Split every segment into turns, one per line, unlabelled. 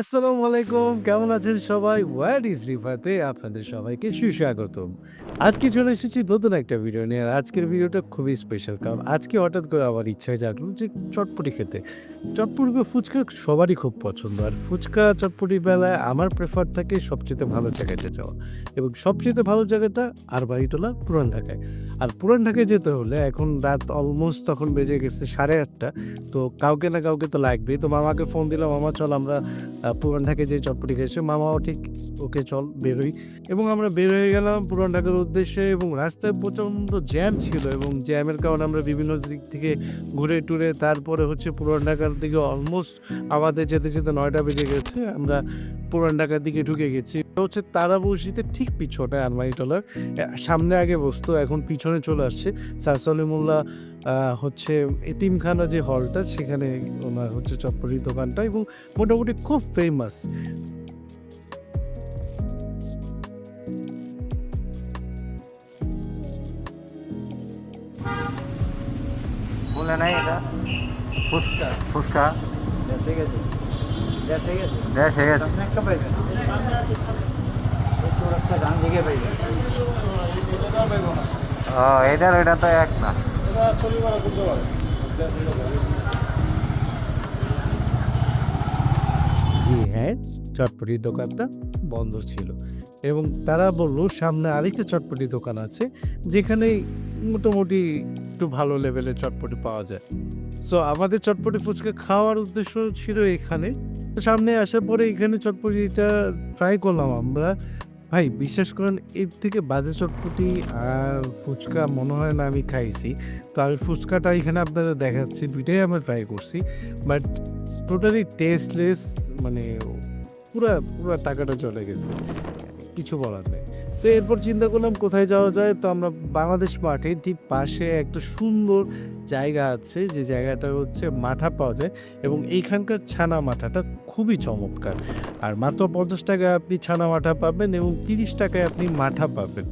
আসসালামু আলাইকুম, কেমন আছেন সবাই? ওয়ার ইজ রিফাতে আপনাদের সবাইকে সুস্বাগতম। আজকে চলে এসেছি নতুন একটা ভিডিও নিয়ে। আর আজকের ভিডিওটা খুবই স্পেশাল কারণ আজকে হঠাৎ করে আমার ইচ্ছা জাগলো যে চটপটি খেতে। চটপটি ফুচকা সবারই খুব পছন্দ। আর ফুচকা চটপটি বেলায় আমার প্রেফার থাকে সবচেয়ে ভালো জায়গাতে যাওয়া। এবং সবচেয়ে ভালো জায়গাটা আর বাড়িটোলা পুরান ঢাকায়। আর পুরান ঢাকায় যেতে হলে এখন রাত অলমোস্ট তখন বেজে গেছে সাড়ে আটটা। তো কাউকে না কাউকে তো লাগবেই। তো মামাকে ফোন দিলাম, মামা চল আমরা পুরান ঢাকায় যে চটপটি খেয়েছে, মামাও ঠিক ওকে চল, বেরোই। এবং আমরা বের হয়ে গেলাম পুরান ঢাকার উদ্দেশ্যে এবং রাস্তায় প্রচণ্ড জ্যাম ছিল এবং জ্যামের কারণে আমরা বিভিন্ন দিক থেকে ঘুরে টুরে তারপরে হচ্ছে পুরান ঢাকার দিকে অলমোস্ট আমাদের যেতে যেতে নয়টা বেজে গেছে, আমরা পুরান ঢাকার দিকে ঢুকে গেছি। হচ্ছে তারা বসিতে ঠিক পিছনে আলমারিটলার সামনে আগে বসতো, এখন পিছনে চলে আসছে। সাসলিমুল্লাহ হচ্ছে এতিমখানা যে হলটা সেখানে ওনার হচ্ছে চপ্পলের দোকানটা এবং মোটামুটি খুব ফেমাস
এটা? ফুচকা। ফুচকা? এটার তো এক না।
জি হ্যাঁ চটপটির দোকানটা বন্ধ ছিল। এবং তারা বলল, সামনে আরেকটা চটপটি দোকান আছে, যেখানে মোটামুটি একটু ভালো লেভেলের চটপটি পাওয়া যায়। সো আমাদের চটপটি ফুচকা খাওয়ার উদ্দেশ্য ছিল এখানে। সামনে আসার পরে এখানে চটপটিটা ট্রাই করলাম আমরা। ভাই, বিশ্বাস করেন, এর থেকে বাজে চটপটি আর ফুচকা মনে হয় না আমি খাইছি। তো আমি ফুচকাটা এখানে আপনাদের দেখাচ্ছি, দুইটাই আমরা ট্রাই করছি। বাট টোটালি টেস্টলেস মানে পুরা পুরা টাকাটা চলে গেছে। কিছু বলার নেই। তো এরপর চিন্তা করলাম কোথায় যাওয়া যায়? তো আমরা বাংলাদেশ মাঠে ঠিক পাশে একটা সুন্দর জায়গা আছে, যে জায়গাটা হচ্ছে মাথা পাওয়া যায় এবং এইখানকার ছানা মাথাটা খুবই চমৎকার। আর মাত্র পঞ্চাশ টাকায় আপনি ছানা মাঠা পাবেন এবং তিরিশ টাকায় আপনি মাথা পাবেন।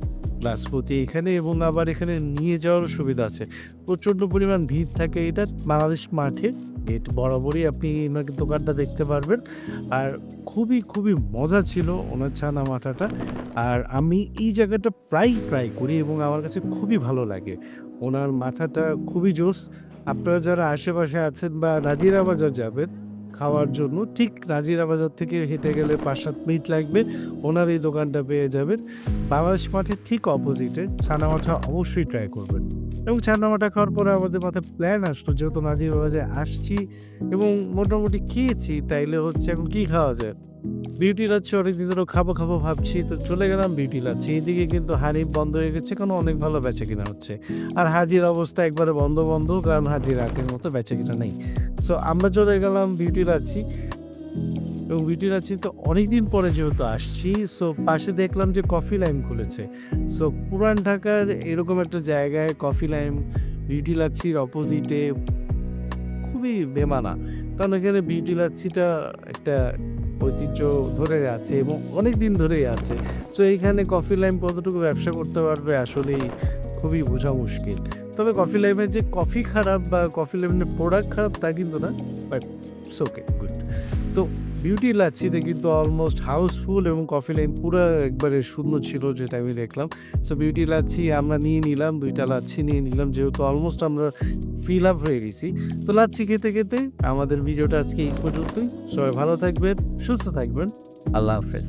গ্লাস প্রতি এখানে এবং আবার এখানে নিয়ে যাওয়ার সুবিধা আছে। প্রচণ্ড পরিমাণ ভিড় থাকে এটা বাংলাদেশ মাঠে। এটা বরাবরই আপনি ওনার দোকানটা দেখতে পারবেন। আর খুবই খুবই মজা ছিল ওনার ছানা মাথাটা। আর আমি এই জায়গাটা প্রায় ট্রাই করি এবং আমার কাছে খুবই ভালো লাগে। ওনার মাথাটা খুবই জোস। আপনারা যারা আশেপাশে আছেন বা নাজিরা বাজার যাবেন খাওয়ার জন্য ঠিক নাজিরা বাজার থেকে হেঁটে গেলে পাঁচ সাত মিনিট লাগবে। ওনার এই দোকানটা পেয়ে যাবেন। বাংলাদেশ মাঠের ঠিক অপোজিটে ছানা মাথা অবশ্যই ট্রাই করবেন। এবং ছানা মাথা খাওয়ার পরে আমাদের মাথায় প্ল্যান আসলো, যেহেতু নাজিরা বাজারে আসছি এবং মোটামুটি খেয়েছি, তাইলে হচ্ছে এখন কি খাওয়া যায়? বিউটি লাচ্ছি অনেকদিন ধরে খাব খাব ভাবছি, তো চলে গেলাম বিউটি লাচ্ছি। এইদিকে কিন্তু হানিফ বন্ধ হয়ে গেছে কারণ অনেক ভালো বেচা কিনা হচ্ছে। আর হাজির অবস্থা একবারে বন্ধ বন্ধ, কারণ হাজির আগের মতো বেচা কিনা নেই। সো আমরা চলে গেলাম বিউটি লাচ্ছি এবং বিউটি লাচ্ছি তো অনেকদিন পরে যেহেতু আসছি সো পাশে দেখলাম যে কফি লাইম খুলেছে। সো পুরান ঢাকার এরকম একটা জায়গায় কফি লাইম, বিউটি লাচ্ছির অপোজিটে খুবই বেমানা। কারণ এখানে বিউটি লাচ্ছিটা একটা ঐতিহ্য ধরে আছে এবং অনেক দিন ধরেই আছে। সো এইখানে কফি লাইম কতটুকু ব্যবসা করতে পারবে আসলেই খুবই বোঝা মুশকিল। তবে কফি লাইমের যে কফি খারাপ বা কফি লাইমের প্রোডাক্ট খারাপ, তা কিন্তু না বাট ওকে গুড তো বিউটি লাচ্ছিতে কিন্তু অলমোস্ট হাউসফুল এবং কফি লাইন পুরো একবারে শূন্য ছিল যেটা আমি দেখলাম। সো বিউটি লাচ্ছি আমরা নিয়ে নিলাম, দুইটা লাচ্ছি নিয়ে নিলাম, যেহেতু অলমোস্ট আমরা ফিল আপ হয়ে গেছি। তো লাচ্ছি খেতে খেতে আমাদের ভিডিওটা আজকে এই পর্যন্তই। সবাই ভালো থাকবেন, সুস্থ থাকবেন। আল্লাহ হাফেজ।